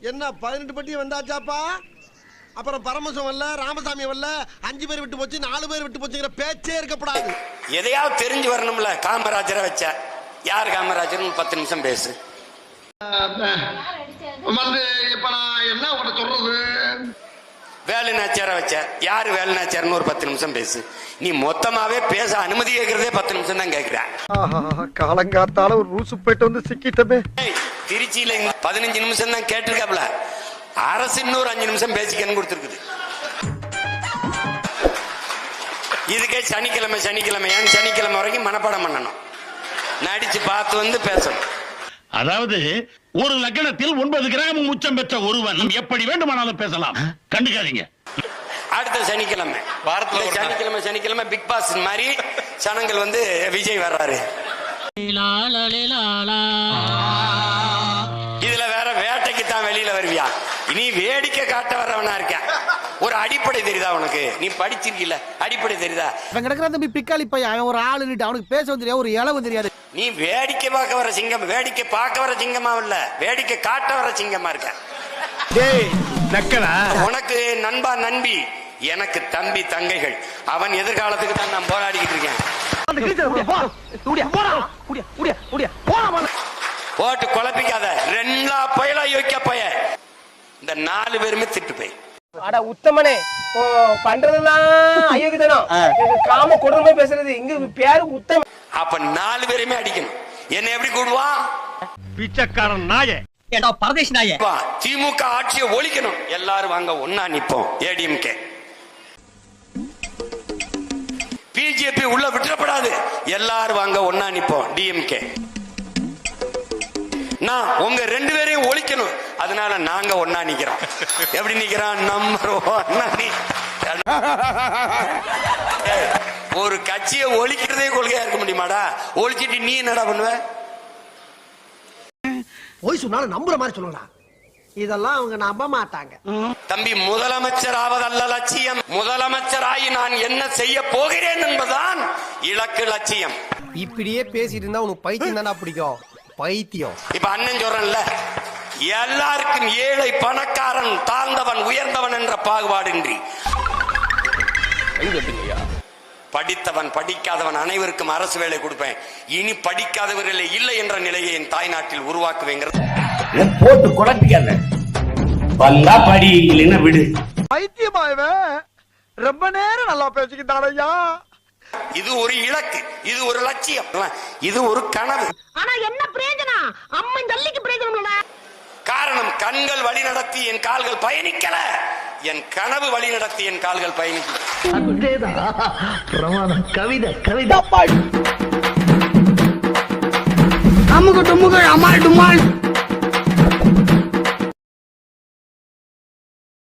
என்ன பதினெட்டு பட்டி வந்தாச்சாப்பா? அப்புறம் பரமசம் வரல ராமசாமி வரல அஞ்சு பேர் விட்டு போச்சு நாலு பேர் விட்டு போச்சுங்கிற பேச்சே இருக்கப்படாது எதையாவது தெரிஞ்சு வரணும்ல காமராஜரை வச்ச. யார் காமராஜர்னு பத்து நிமிஷம் பேசு. வந்து இப்ப நான் என்ன உங்கள்கிட்ட சொல்றது? வேலுநாச்சியாரை வச்ச. யார் வேலுநாச்சியார்னு ஒரு பத்து நிமிஷம் பேசு. நீ மொத்தமாவே பேச அனுமதி கேட்கறதே பத்து நிமிஷம் தான் கேட்கிறேன் காலங்காத்தால ஒரு ரூசு போயிட்டு வந்து சிக்கிட்டமே. திருச்சியில பதினஞ்சு நிமிஷம் தான் கேட்டிருக்காப்ல. அரசு இன்னொரு அஞ்சு நிமிஷம் பேசிக்கன்னு கொடுத்துருக்குது. இதுக்கே சனிக்கிழமை சனிக்கிழமை ஏன் சனிக்கிழமை வரைக்கும் மனப்பாடம் பண்ணணும். நடிச்சு பார்த்து வந்து பேசணும். அதாவது ஒரு லக்னத்தில் ஒன்பது கிராம் உச்சம் பெற்ற ஒருவன் எப்படி வேண்டுமானாலும் பேசலாம். கண்டுக்காதீங்க. அடுத்த சனிக்கிழமை. வாரத்துல. சனிக்கிழமை சனிக்கிழமை பிக் பாஸ் மாதிரி சனங்கள் வந்து விஜய் வர்றாரு. நீ வேடிக்கை காட்ட வர்றவனா இருக்க ஒரு அடிப்படை தெரியுதா உனக்கு? நீ படிச்சிருக்கீல அடிப்படை தெரியுதா? அவன் கிடக்குற தம்பி பிக்காளி பையன். அவன் ஒரு ஆளுன்னுட்டு அவனுக்கு பேசவும் தெரியாது ஒரு இளவும் தெரியாது. நீ வேடிக்கை பார்க்க வர சிங்கம் வேடிக்கை பார்க்க வர சிங்கமா இல்ல வேடிக்கை காட்ட வர சிங்கமா இருக்க. டேய் நக்கலா உனக்கு நண்பா நண்பி எனக்கு தம்பி தங்கைகள். அவன் எதிர்காலத்துக்கு தான் நான் போராடிக்கிட்டு இருக்கேன். போட்டு குழப்பிக்காத. ரெண்டா பயலா யோக்கிய பய இந்த நாலு பேருமே திட்டு போய். அட உத்தமனே பண்றதெல்லாம் அயோக்கியதனம் காம கொடுமை பேசுறது இங்க பேரு உத்தம அப்ப நாலு பேருமே அடிக்கணும். என்ன எப்படி கூடுவான் பிச்சைக்காரன் நாயே. ஏடா பரதேஷ் நாயே? திமுக ஆட்சியை ஒழிக்கணும். எல்லாரும் வாங்க ஒன்னா நிப்போம். ஏடிஎம்கே. பிஜேபி உள்ள விட்டுறப்படாது. எல்லாரும் வாங்க ஒன்னா நிப்போம். டிஎம்கே. நான் உங்க ரெண்டு பேரையும் ஒழிக்கணும். அதனால நாங்க ஒன்னா நிக்கிறோம். எப்படி நிக்கிறோம் நம்பர் ஒரு கட்சியை ஒழிக்கிறதே கொள்கையா இருக்க முடியுமாடா? ஒழிச்சிட்டு நீ என்னடா பண்ணுவ? போய் சொன்னாலும் நம்புற மாதிரி சொல்லுங்களா இதெல்லாம் அவங்க நம்ப மாட்டாங்க. தம்பி முதலமைச்சர் ஆவதல்ல லட்சியம். முதலமைச்சராகி நான் என்ன செய்ய போகிறேன் என்பதுதான் இலக்கு லட்சியம். இப்படியே பேசிட்டு இருந்தா உனக்கு பைத்தியம் தானே பிடிக்கும். பைத்தியம். இப்ப அண்ணன் சொல்றேன்ல. எல்லாருக்கும் ஏழை பணக்காரன் தாழ்ந்தவன் உயர்ந்தவன் என்ற பாகுபாடின்றி. படித்தவன் படிக்காதவன் அனைவருக்கும் அரசு வேலை கொடுப்பேன். இனி படிக்காதவர்களே இல்லை என்ற நிலையை என் தாய்நாட்டில் உருவாக்குவேங்கிறது. போட்டு குழப்பிக்காத வந்தா படி இல்லைன்னா விடு. பைத்தியமாயவன் ரொம்ப நேரம் நல்லா பேசிக்கிட்டான் ஐயா. இது ஒரு இலக்கு இது ஒரு லட்சியம். இது ஒரு கனவு. ஆனா என்ன பிரயோஜனம்? அம்மன் ஜல்லிக்கு பிரயோஜனம் கண்கள் வழி நடத்தி என் கால்கள் பயணிக்கல. என் கனவு வழி நடத்தி என் கால்கள் பயணிக்கல அமுக டுமுக அமால் டுமால்